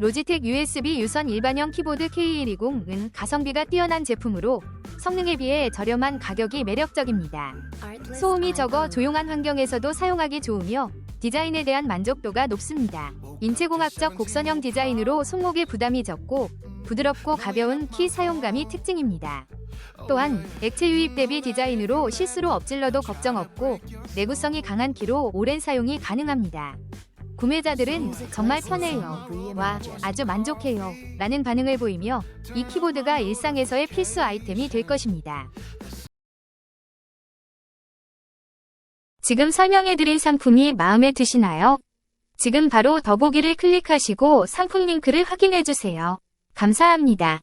로지텍 USB 유선 일반형 키보드 K120은 가성비가 뛰어난 제품으로 성능에 비해 저렴한 가격이 매력적입니다. 소음이 적어 조용한 환경에서도 사용하기 좋으며 디자인에 대한 만족도가 높습니다. 인체공학적 곡선형 디자인으로 손목에 부담이 적고 부드럽고 가벼운 키 사용감이 특징입니다. 또한 액체 유입 대비 디자인으로 실수로 엎질러도 걱정 없고 내구성이 강한 키로 오랜 사용이 가능합니다. 구매자들은 정말 편해요. 와, 아주 만족해요. 라는 반응을 보이며 이 키보드가 일상에서의 필수 아이템이 될 것입니다. 지금 설명해드린 상품이 마음에 드시나요? 지금 바로 더보기를 클릭하시고 상품 링크를 확인해주세요. 감사합니다.